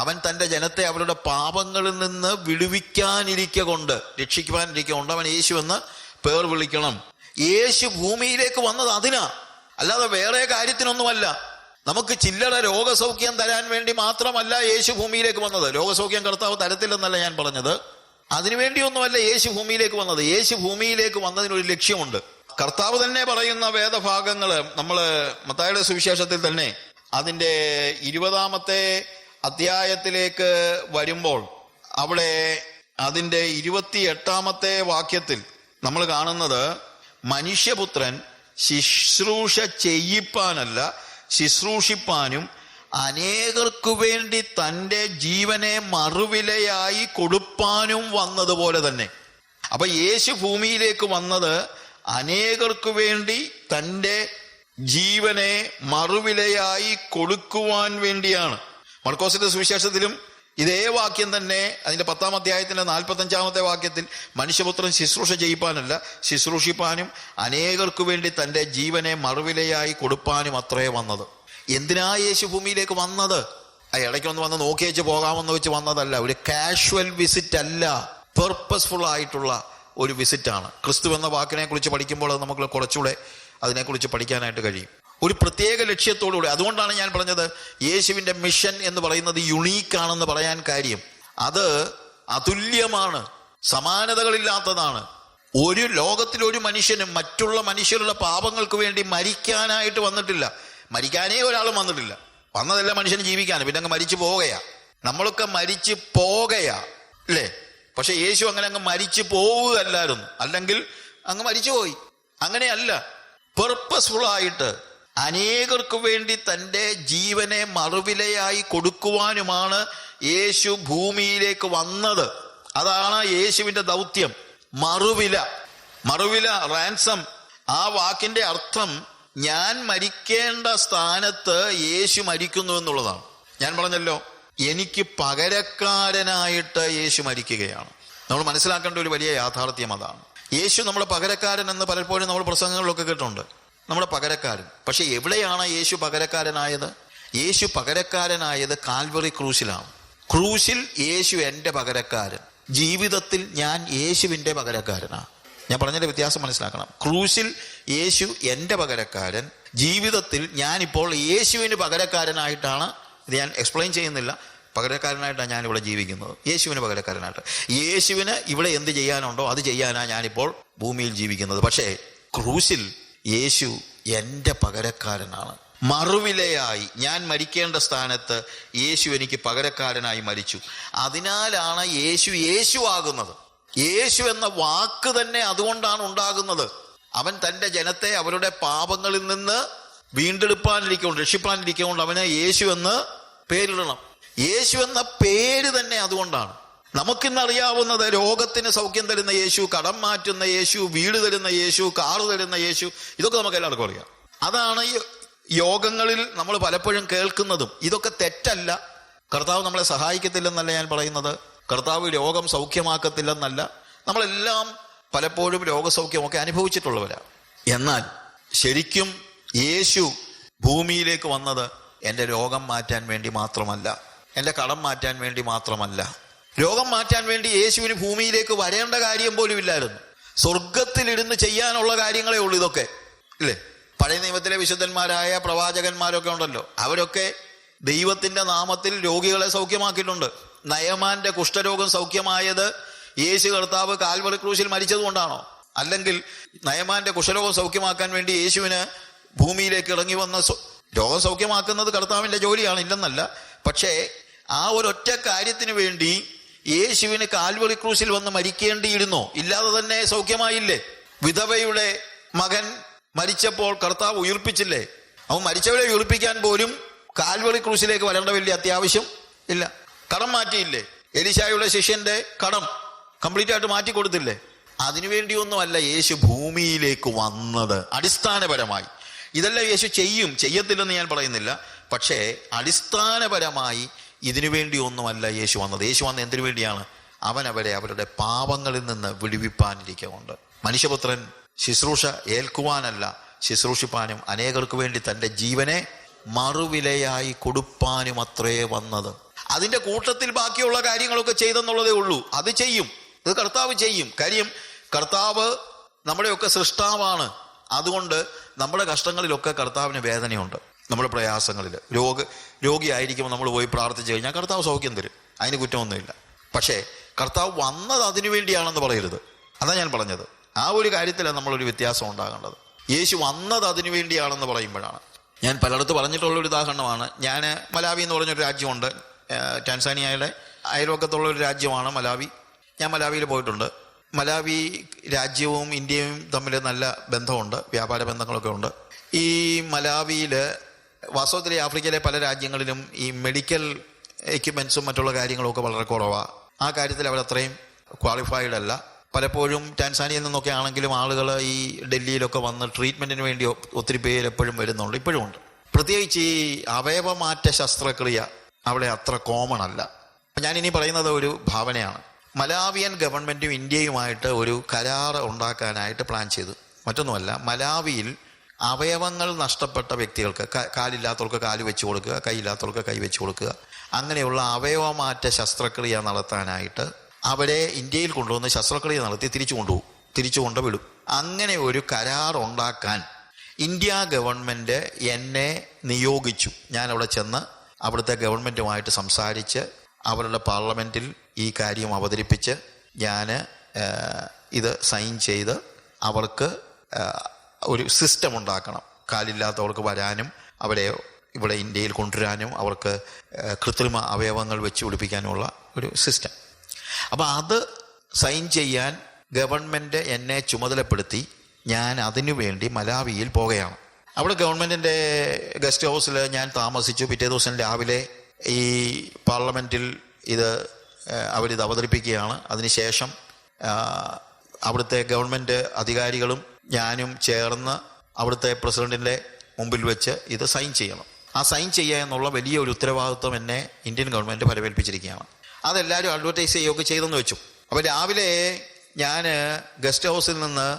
അവൻ തന്റെ ജനത്തെ അവരുടെ പാപങ്ങളിൽ നിന്ന് വിടുവിക്കാനിരിക്ക കൊണ്ട് രക്ഷിക്കുവാനിരിക്ക കൊണ്ട് അവൻ യേശു എന്ന് പേർ വിളിക്കണം. യേശു ഭൂമിയിലേക്ക് വന്നത് അതിനാ. അല്ലാതെ വേറെ കാര്യത്തിനൊന്നുമല്ല. നമുക്ക് ചില്ലറ രോഗസൗഖ്യം തരാൻ വേണ്ടി മാത്രമല്ല യേശു ഭൂമിയിലേക്ക് വന്നത്. രോഗസൗഖ്യം കർത്താവ് തരത്തില്ലെന്നല്ല ഞാൻ പറഞ്ഞത്. അതിനുവേണ്ടിയൊന്നുമല്ല യേശു ഭൂമിയിലേക്ക് വന്നത്. യേശു ഭൂമിയിലേക്ക് വന്നതിനൊരു ലക്ഷ്യമുണ്ട്. കർത്താവ് തന്നെ പറയുന്ന വേദഭാഗങ്ങൾ നമ്മൾ മത്തായുടെ സുവിശേഷത്തിൽ തന്നെ അതിന്റെ ഇരുപതാമത്തെ അധ്യായത്തിലേക്ക് വരുമ്പോൾ അവിടെ അതിന്റെ ഇരുപത്തി എട്ടാമത്തെ വാക്യത്തിൽ നമ്മൾ കാണുന്നത് മനുഷ്യപുത്രൻ ശുശ്രൂഷ ചെയ്യിപ്പാനല്ല ശുശ്രൂഷിപ്പാനും അനേകർക്കു വേണ്ടി തന്റെ ജീവനെ മറുവിലയായി കൊടുപ്പാനും വന്നതുപോലെ തന്നെ. അപ്പൊ യേശു ഭൂമിയിലേക്ക് വന്നത് അനേകർക്കു വേണ്ടി തന്റെ ജീവനെ മറുവിലയായി കൊടുക്കുവാൻ വേണ്ടിയാണ്. മർക്കോസിന്റെ സുവിശേഷത്തിലും ഇതേ വാക്യം തന്നെ അതിന്റെ പത്താം അധ്യായത്തിന്റെ നാൽപ്പത്തി അഞ്ചാമത്തെ വാക്യത്തിൽ മനുഷ്യപുത്രൻ ശുശ്രൂഷ ചെയ്യിപ്പാനല്ല ശുശ്രൂഷിപ്പാനും അനേകർക്കു വേണ്ടി തന്റെ ജീവനെ മറുവിലയായി കൊടുപ്പാനും അത്രേ വന്നത്. എന്തിനാ യേശു ഭൂമിയിലേക്ക് വന്നത്? ആ ഇടയ്ക്കൊന്ന് വന്ന് നോക്കി വെച്ച് പോകാമെന്ന് വെച്ച് വന്നതല്ല ഒരു കാഷ്വൽ വിസിറ്റ് അല്ല പെർപ്പസ്ഫുൾ ആയിട്ടുള്ള ഒരു വിസിറ്റാണ് ക്രിസ്തു എന്ന വാക്കിനെ കുറിച്ച് പഠിക്കുമ്പോൾ അത് നമുക്ക് കുറച്ചുകൂടെ അതിനെക്കുറിച്ച് പഠിക്കാനായിട്ട് കഴിയും. ഒരു പ്രത്യേക ലക്ഷ്യത്തോടുകൂടി. അതുകൊണ്ടാണ് ഞാൻ പറഞ്ഞത് യേശുവിന്റെ മിഷൻ എന്ന് പറയുന്നത് യുണീക്ക് ആണെന്ന് പറയാൻ കാര്യം. അത് അതുല്യമാണ് സമാനതകളില്ലാത്തതാണ്. ഒരു ലോകത്തിലൊരു മനുഷ്യനും മറ്റുള്ള മനുഷ്യരുടെ പാപങ്ങൾക്ക് വേണ്ടി മരിക്കാനായിട്ട് വന്നിട്ടില്ല. മരിക്കാനേ ഒരാളും വന്നിട്ടില്ല. വന്നതല്ല മനുഷ്യന് ജീവിക്കാൻ പിന്നെ അങ്ങ് മരിച്ചു പോവുകയാ. നമ്മളൊക്കെ മരിച്ചു പോകയാ അല്ലേ? പക്ഷെ യേശു അങ്ങനെ അങ്ങ് മരിച്ചു പോവുകയല്ലായിരുന്നു. അല്ലെങ്കിൽ അങ്ങ് മരിച്ചു പോയി. അങ്ങനെയല്ല. ആയിട്ട് അനേകർക്ക് വേണ്ടി തന്റെ ജീവനെ മറുവിലയായി കൊടുക്കുവാനുമാണ് യേശു ഭൂമിയിലേക്ക് വന്നത്. അതാണ് യേശുവിന്റെ ദൗത്യം. മറുവില. മറുവില റാൻസം ആ വാക്കിന്റെ അർത്ഥം ഞാൻ മരിക്കേണ്ട സ്ഥാനത്ത് യേശു മരിക്കുന്നു എന്നുള്ളതാണ്. ഞാൻ പറഞ്ഞല്ലോ എനിക്ക് പകരക്കാരനായിട്ട് യേശു മരിക്കുകയാണ്. നമ്മൾ മനസ്സിലാക്കേണ്ട ഒരു വലിയ യാഥാർത്ഥ്യം അതാണ്. യേശു നമ്മുടെ പകരക്കാരൻ എന്ന് പലപ്പോഴും നമ്മൾ പ്രസംഗങ്ങളിലൊക്കെ കേട്ടിട്ടുണ്ട്. നമ്മുടെ പകരക്കാരൻ. പക്ഷെ എവിടെയാണ് യേശു പകരക്കാരനായത്? യേശു പകരക്കാരനായത് കാൽവറി ക്രൂശിലാണ്. ക്രൂശിൽ യേശു എന്റെ പകരക്കാരൻ. ജീവിതത്തിൽ ഞാൻ യേശുവിന്റെ പകരക്കാരനാണ്. ഞാൻ പറഞ്ഞതിന്റെ വ്യത്യാസം മനസ്സിലാക്കണം. ക്രൂശിൽ യേശു എന്റെ പകരക്കാരൻ. ജീവിതത്തിൽ ഞാനിപ്പോൾ യേശുവിന് പകരക്കാരനായിട്ടാണ്. ഇത് ഞാൻ എക്സ്പ്ലെയിൻ ചെയ്യുന്നില്ല. പകരക്കാരനായിട്ടാണ് ഞാനിവിടെ ജീവിക്കുന്നത്. യേശുവിന് പകരക്കാരനായിട്ട്. യേശുവിന് ഇവിടെ എന്ത് ചെയ്യാനുണ്ടോ അത് ചെയ്യാനാണ് ഞാനിപ്പോൾ ഭൂമിയിൽ ജീവിക്കുന്നത്. പക്ഷേ ക്രൂശിൽ യേശു എന്റെ പകരക്കാരനാണ്. മറുവിലയായി ഞാൻ മരിക്കേണ്ട സ്ഥാനത്ത് യേശു എനിക്ക് പകരക്കാരനായി മരിച്ചു. അതിനാലാണ് യേശു യേശു ആകുന്നത് യേശു എന്ന വാക്ക് തന്നെ അതുകൊണ്ടാണ് ഉണ്ടാകുന്നത്. അവൻ തന്റെ ജനത്തെ അവരുടെ പാപങ്ങളിൽ നിന്ന് വീണ്ടെടുപ്പാനിരിക്കൊണ്ട് രക്ഷിപ്പാനിരിക്കൊണ്ട് അവന് യേശു എന്ന് പേരിടണം. യേശു എന്ന പേര് തന്നെ അതുകൊണ്ടാണ്. നമുക്കിന്ന് അറിയാവുന്നത് രോഗത്തിന് സൗഖ്യം തരുന്ന യേശു കടം മാറ്റുന്ന യേശു വീട് തരുന്ന യേശു കാറ് തരുന്ന യേശു ഇതൊക്കെ നമുക്ക് എല്ലാവർക്കും അറിയാം. അതാണ് ഈ യോഗങ്ങളിൽ നമ്മൾ പലപ്പോഴും കേൾക്കുന്നതും. ഇതൊക്കെ തെറ്റല്ല. കർത്താവ് നമ്മളെ സഹായിക്കത്തില്ലെന്നല്ല ഞാൻ പറയുന്നത്. കർത്താവ് രോഗം സൗഖ്യമാക്കത്തില്ലെന്നല്ല. നമ്മളെല്ലാം പലപ്പോഴും രോഗസൗഖ്യമൊക്കെ അനുഭവിച്ചിട്ടുള്ളവരാ എന്നാൽ ശരിക്കും യേശു ഭൂമിയിലേക്ക് വന്നത് എന്റെ രോഗം മാറ്റാൻ വേണ്ടി മാത്രമല്ല. എന്റെ കടം മാറ്റാൻ വേണ്ടി മാത്രമല്ല. രോഗം മാറ്റാൻ വേണ്ടി യേശുവിന് ഭൂമിയിലേക്ക് വരേണ്ട കാര്യം പോലും ഇല്ലായിരുന്നു. സ്വർഗത്തിലിരുന്ന് ചെയ്യാനുള്ള കാര്യങ്ങളേ ഉള്ളൂ ഇതൊക്കെ. ഇല്ലേ? പഴയ നിയമത്തിലെ വിശുദ്ധന്മാരായ പ്രവാചകന്മാരൊക്കെ ഉണ്ടല്ലോ. അവരൊക്കെ ദൈവത്തിന്റെ നാമത്തിൽ രോഗികളെ സൗഖ്യമാക്കിയിട്ടുണ്ട്. നയമാന്റെ കുഷ്ഠരോഗം സൗഖ്യമായത് യേശു കർത്താവ് കാൽവറി ക്രൂശിൽ മരിച്ചത് കൊണ്ടാണോ അല്ലെങ്കിൽ നയമാന്റെ കുഷ്ഠരോഗം സൗഖ്യമാക്കാൻ വേണ്ടി യേശുവിന് ഭൂമിയിലേക്ക് ഇറങ്ങി വന്ന രോഗം സൗഖ്യമാക്കുന്നത് കർത്താവിന്റെ ജോലിയാണ് ഇല്ലെന്നല്ല. പക്ഷേ ആ ഒരൊറ്റ കാര്യത്തിന് വേണ്ടി യേശുവിന് കാൽവറി ക്രൂശിൽ വന്ന് മരിക്കേണ്ടിയിരുന്നോ. ഇല്ലാതെ തന്നെ സൗഖ്യമായില്ലേ? വിധവയുടെ മകൻ മരിച്ചപ്പോൾ കർത്താവ് ഉയർപ്പിച്ചില്ലേ? അവൻ മരിച്ചവരെ ഉയർപ്പിക്കാൻ പോലും കാൽവറി ക്രൂശിലേക്ക് വരേണ്ട വലിയ അത്യാവശ്യം ഇല്ല. കടം മാറ്റിയില്ലേ? എലിശായുടെ ശിഷ്യന്റെ കടം കംപ്ലീറ്റ് ആയിട്ട് മാറ്റി കൊടുത്തില്ലേ? അതിനുവേണ്ടിയൊന്നുമല്ല യേശു ഭൂമിയിലേക്ക് വന്നത്. അടിസ്ഥാനപരമായി. ഇതെല്ലാം യേശു ചെയ്യും. ചെയ്യത്തില്ലെന്ന് ഞാൻ പറയുന്നില്ല. പക്ഷേ അടിസ്ഥാനപരമായി ഇതിനു വേണ്ടി ഒന്നുമല്ല യേശു വന്നത്. യേശു വന്ന എന്തിനു വേണ്ടിയാണ്? അവൻ അവരെ അവരുടെ പാപങ്ങളിൽ നിന്ന് വിടുവിപ്പാനിരിക്കുന്നുണ്ട് മനുഷ്യപുത്രൻ ശുശ്രൂഷ ഏൽക്കുവാനല്ല. ശുശ്രൂഷിപ്പാനും അനേകർക്ക് വേണ്ടി തന്റെ ജീവനെ മറുവിലയായി കൊടുപ്പാനും അത്രേ വന്നത്. അതിന്റെ കൂട്ടത്തിൽ ബാക്കിയുള്ള കാര്യങ്ങളൊക്കെ ചെയ്തെന്നുള്ളതേ ഉള്ളൂ. അത് ചെയ്യും. ഇത് കർത്താവ് ചെയ്യും. കാര്യം കർത്താവ് നമ്മുടെയൊക്കെ സൃഷ്ടാവാണ്. അതുകൊണ്ട് നമ്മുടെ കഷ്ടങ്ങളിലൊക്കെ കർത്താവിന് വേദനയുണ്ട്. നമ്മുടെ പ്രയാസങ്ങളിൽ. രോഗ രോഗിയായിരിക്കുമ്പോൾ നമ്മൾ പോയി പ്രാർത്ഥിച്ചു കഴിഞ്ഞാൽ കർത്താവ് സൗഖ്യം തരും. അതിന് കുറ്റമൊന്നുമില്ല. പക്ഷേ കർത്താവ് വന്നത് അതിനു വേണ്ടിയാണെന്ന് പറയരുത്. അതാ ഞാൻ പറഞ്ഞത്. ആ ഒരു കാര്യത്തിലാണ് നമ്മളൊരു വ്യത്യാസം ഉണ്ടാകേണ്ടത്. യേശു വന്നത് അതിനു വേണ്ടിയാണെന്ന് പറയുമ്പോഴാണ്. ഞാൻ പലയിടത്ത് പറഞ്ഞിട്ടുള്ള ഒരു ഉദാഹരണമാണ്. ഞാൻ മലാവി എന്ന് പറഞ്ഞൊരു രാജ്യമുണ്ട്. ടാൻസാനിയയുടെ അയൽവക്കത്തുള്ള ഒരു രാജ്യമാണ് മലാവി. ഞാൻ മലാവിയിൽ പോയിട്ടുണ്ട്. മലാവി രാജ്യവും ഇന്ത്യയും തമ്മിൽ നല്ല ബന്ധമുണ്ട്. വ്യാപാര ബന്ധങ്ങളൊക്കെ ഉണ്ട്. ഈ മലാവിയിൽ വാസ്തവത്തിൽ ആഫ്രിക്കയിലെ പല രാജ്യങ്ങളിലും ഈ മെഡിക്കൽ എക്യുപ്മെൻസും മറ്റുള്ള കാര്യങ്ങളൊക്കെ വളരെ കുറവാണ് ആ കാര്യത്തിൽ അവരത്രയും ക്വാളിഫൈഡ് അല്ല. പലപ്പോഴും ടാൻസാനിയയിൽ നിന്നൊക്കെ ആണെങ്കിലും ആളുകൾ ഈ ഡൽഹിയിലൊക്കെ വന്ന് ട്രീറ്റ്മെന്റിന് വേണ്ടി ഒത്തിരി പേര് എപ്പോഴും വരുന്നുണ്ട്. ഇപ്പോഴും ഉണ്ട്. പ്രത്യേകിച്ച് ഈ അവയവമാറ്റ ശസ്ത്രക്രിയ അവിടെ അത്ര കോമൺ അല്ല. ഞാനിനി പറയുന്നത് ഒരു ഭാവനയാണ്. മലാവിയൻ ഗവൺമെന്റും ഇന്ത്യയുമായിട്ട് ഒരു കരാർ ഉണ്ടാക്കാനായിട്ട് പ്ലാൻ ചെയ്തു. മറ്റൊന്നുമല്ല മലാവിയിൽ അവയവങ്ങൾ നഷ്ടപ്പെട്ട വ്യക്തികൾക്ക് കാലില്ലാത്തവർക്ക് കാൽ വെച്ച് കൊടുക്കുക കൈയില്ലാത്തവർക്ക് കൈ വെച്ച് കൊടുക്കുക. അങ്ങനെയുള്ള അവയവമാറ്റ ശസ്ത്രക്രിയ നടത്താനായിട്ട് അവരെ ഇന്ത്യയിൽ കൊണ്ടുവന്ന് ശസ്ത്രക്രിയ നടത്തി തിരിച്ചു കൊണ്ടുപോകും. തിരിച്ചു കൊണ്ട് വിടും അങ്ങനെ ഒരു കരാർ ഉണ്ടാക്കാൻ ഇന്ത്യ ഗവൺമെന്റ് എന്നെ നിയോഗിച്ചു. ഞാൻ അവിടെ ചെന്ന് അവിടുത്തെ ഗവൺമെന്റുമായിട്ട് സംസാരിച്ച് അവരുടെ പാർലമെന്റിൽ ഈ കാര്യം അവതരിപ്പിച്ച് ഞാൻ ഇത് സൈൻ ചെയ്ത് അവർക്ക് ഒരു സിസ്റ്റം ഉണ്ടാക്കണം. കാലില്ലാത്തവർക്ക് വരാനും അവരെ ഇവിടെ ഇന്ത്യയിൽ കൊണ്ടുവരാനും അവർക്ക് കൃത്രിമ അവയവങ്ങൾ വെച്ച് പിടിപ്പിക്കാനുമുള്ള ഒരു സിസ്റ്റം അപ്പോൾ അത് സൈൻ ചെയ്യാൻ ഗവൺമെന്റ് എന്നെ ചുമതലപ്പെടുത്തി ഞാൻ അതിനു വേണ്ടി മലാവിയിൽ പോകുകയാണ് അവിടെ ഗവൺമെന്റിന്റെ ഗസ്റ്റ് ഹൗസിൽ ഞാൻ താമസിച്ചു. പിറ്റേ ദിവസം രാവിലെ ഈ പാർലമെന്റിൽ ഇത് അവരിത് അവതരിപ്പിക്കുകയാണ്. അതിനുശേഷം അവിടുത്തെ ഗവൺമെന്റ് അധികാരികളും ഞാനും ചേർന്ന് അവിടുത്തെ പ്രസിഡന്റിന്റെ മുമ്പിൽ വെച്ച് ഇത് സൈൻ ചെയ്യണം. ആ സൈൻ ചെയ്യുക എന്നുള്ള വലിയ ഒരു ഉത്തരവാദിത്വം എന്നെ ഇന്ത്യൻ ഗവൺമെന്റ് പരമേൽപ്പിച്ചിരിക്കുകയാണ് അതെല്ലാവരും അഡ്വർടൈസ് ചെയ്യുകയൊക്കെ ചെയ്തെന്ന് വെച്ചു. അപ്പോൾ രാവിലെ ഞാൻ ഗസ്റ്റ് ഹൗസിൽ നിന്ന്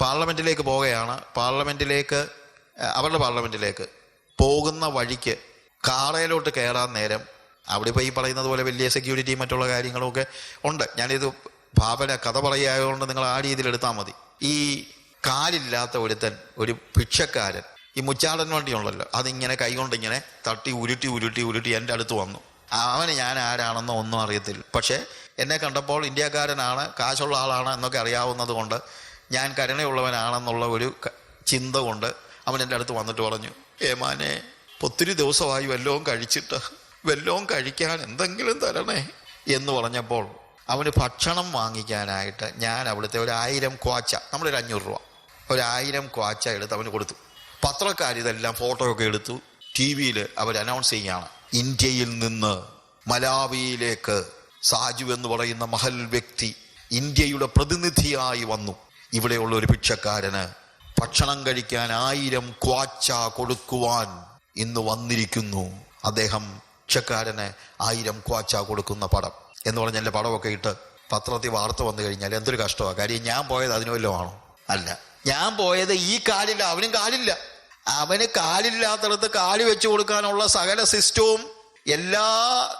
പാർലമെന്റിലേക്ക് പോവുകയാണ്. പാർലമെന്റിലേക്ക് അവരുടെ പാർലമെന്റിലേക്ക് പോകുന്ന വഴിക്ക് കാറയിലോട്ട് കയറാൻ നേരം അവിടെ ഇപ്പോൾ ഈ പറയുന്നത് പോലെ വലിയ സെക്യൂരിറ്റി മറ്റുള്ള കാര്യങ്ങളൊക്കെ ഉണ്ട്. ഞാനിത് ഭാവന കഥ പറയുകയായതുകൊണ്ട് നിങ്ങൾ ആ രീതിയിൽ എടുത്താൽ മതി. ഈ കാലില്ലാത്ത ഒരുത്തൻ ഒരു ഭിക്ഷക്കാരൻ. ഈ മുച്ചാടൻ വണ്ടിയുണ്ടല്ലോ അതിങ്ങനെ കൈകൊണ്ട് ഇങ്ങനെ തട്ടി ഉരുട്ടി ഉരുട്ടി ഉരുട്ടി എന്റെ അടുത്ത് വന്നു. അവന് ഞാൻ ആരാണെന്നോ ഒന്നും അറിയത്തില്ല. പക്ഷേ എന്നെ കണ്ടപ്പോൾ ഇന്ത്യക്കാരനാണ് കാശുള്ള ആളാണ് എന്നൊക്കെ അറിയാവുന്നത് കൊണ്ട് ഞാൻ കരുണയുള്ളവനാണെന്നുള്ള ഒരു ചിന്ത കൊണ്ട് അവൻ എന്റെ അടുത്ത് വന്നിട്ട് പറഞ്ഞു ഏമാനെ ഒത്തിരി ദിവസമായി വല്ലവും കഴിച്ചിട്ട് വല്ലവും കഴിക്കാൻ എന്തെങ്കിലും തരണേ എന്ന് പറഞ്ഞപ്പോൾ അവന് ഭക്ഷണം വാങ്ങിക്കാനായിട്ട് ഞാൻ അവിടുത്തെ ഒരു ആയിരം ക്വാച്ച നമ്മുടെ ഒരു അഞ്ഞൂറ് രൂപ ഒരു ആയിരം ക്വാച്ച എടുത്ത് അവന് കൊടുത്തു. പത്രക്കാർ ഇതെല്ലാം ഫോട്ടോ ഒക്കെ എടുത്തു. ടി വിയിൽ അവർ അനൗൺസ് ചെയ്യുകയാണ്. ഇന്ത്യയിൽ നിന്ന് മലാവിയിലേക്ക് സാജു എന്ന് പറയുന്ന മഹൽ വ്യക്തി ഇന്ത്യയുടെ പ്രതിനിധിയായി വന്നു. ഇവിടെയുള്ള ഒരു ഭിക്ഷക്കാരന് ഭക്ഷണം കഴിക്കാൻ ആയിരം ക്വാച്ച കൊടുക്കുവാൻ ഇന്ന് വന്നിരിക്കുന്നു. അദ്ദേഹം ഭിക്ഷക്കാരന് ആയിരം ക്വാച്ച കൊടുക്കുന്ന പടം എന്ന് പറഞ്ഞ എന്റെ പടമൊക്കെ ഇട്ട് പത്രത്തിൽ വാർത്ത വന്നു കഴിഞ്ഞാൽ എന്തൊരു കഷ്ടമാണ് കാര്യം ഞാൻ പോയത് അതിനുമല്ലോ ആണോ? അല്ല. ഞാൻ പോയത് ഈ കാലില്ല അവനും കാലില്ല. അവന് കാലില്ലാത്തടത്ത് കാൽ വെച്ചു കൊടുക്കാനുള്ള സകല സിസ്റ്റവും എല്ലാ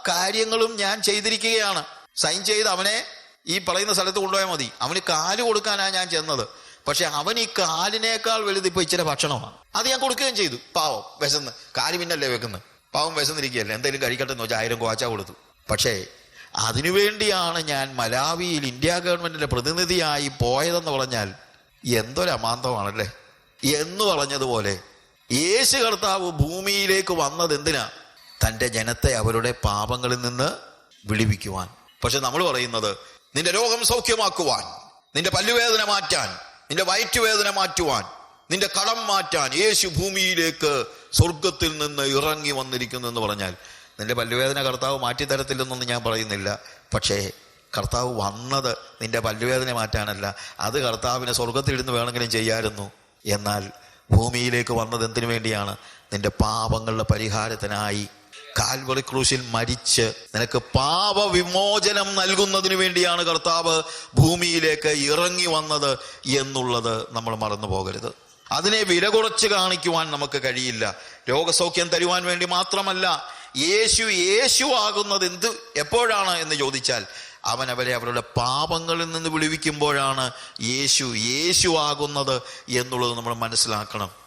കാര്യങ്ങളും ഞാൻ ചെയ്തിരിക്കുകയാണ്. സൈൻ ചെയ്ത് അവനെ ഈ പറയുന്ന സ്ഥലത്ത് കൊണ്ടുപോയാൽ മതി. അവന് കാൽ കൊടുക്കാനാണ് ഞാൻ ചെന്നത്. പക്ഷെ അവൻ ഈ കാലിനേക്കാൾ വലുത് ഇപ്പൊ ഇച്ചിരി ഭക്ഷണമാണ്. അത് ഞാൻ കൊടുക്കുകയും ചെയ്തു. പാവം വിശന്ന്. കാൽ പിന്നല്ലേ വെക്കുന്നത് പാവം വിശന്നിരിക്കുകയല്ലേ? എന്തെങ്കിലും കഴിക്കട്ടെ എന്ന് വെച്ചാൽ ആയിരം കോച്ച കൊടുത്തു. പക്ഷേ അതിനുവേണ്ടിയാണ് ഞാൻ മലാവിയിൽ ഇന്ത്യ ഗവൺമെന്റിന്റെ പ്രതിനിധിയായി പോയതെന്ന് പറഞ്ഞാൽ എന്തൊരു അമാന്തമാണല്ലേ എന്ന് പറഞ്ഞതുപോലെ യേശു കർത്താവ് ഭൂമിയിലേക്ക് വന്നത് എന്തിനാ തന്റെ ജനത്തെ അവരുടെ പാപങ്ങളിൽ നിന്ന് വിളിപ്പിക്കുവാൻ പക്ഷെ നമ്മൾ പറയുന്നത് നിന്റെ രോഗം സൗഖ്യമാക്കുവാൻ നിന്റെ പല്ലുവേദന മാറ്റാൻ നിന്റെ വയറ്റുവേദന മാറ്റുവാൻ നിന്റെ കടം മാറ്റാൻ യേശു ഭൂമിയിലേക്ക് സ്വർഗത്തിൽ നിന്ന് ഇറങ്ങി വന്നിരിക്കുന്നു എന്ന് പറഞ്ഞാൽ നിന്റെ പല്ലുവേദന കർത്താവ് മാറ്റി മാറ്റിത്തരത്തില്ലെന്നൊന്നും ഞാൻ പറയുന്നില്ല. പക്ഷേ കർത്താവ് വന്നത് നിന്റെ പല്ലുവേദന മാറ്റാനല്ല. അത് കർത്താവിനെ സ്വർഗത്തിലിരുന്ന് വേണമെങ്കിലും ചെയ്യാമായിരുന്നു എന്നാൽ ഭൂമിയിലേക്ക് വന്നത് എന്തിനു വേണ്ടിയാണ്? നിന്റെ പാപങ്ങളുടെ പരിഹാരത്തിനായി. കാൽവളി ക്രൂശിൽ മരിച്ച് നിനക്ക് പാപവിമോചനം നൽകുന്നതിന് വേണ്ടിയാണ് കർത്താവ് ഭൂമിയിലേക്ക് ഇറങ്ങി വന്നത് എന്നുള്ളത് നമ്മൾ മറന്നു പോകരുത്. അതിനെ വില കുറച്ച് കാണിക്കുവാൻ നമുക്ക് കഴിയില്ല. രോഗസൗഖ്യം തരുവാൻ വേണ്ടി മാത്രമല്ല യേശു യേശു ആകുന്നത് എന്ത് എപ്പോഴാണ് എന്ന് ചോദിച്ചാൽ അവൻ അവരെ അവരുടെ പാപങ്ങളിൽ നിന്ന് വിളിവിക്കുമ്പോഴാണ് യേശു യേശു ആകുന്നത് എന്നുള്ളത് നമ്മൾ മനസ്സിലാക്കണം.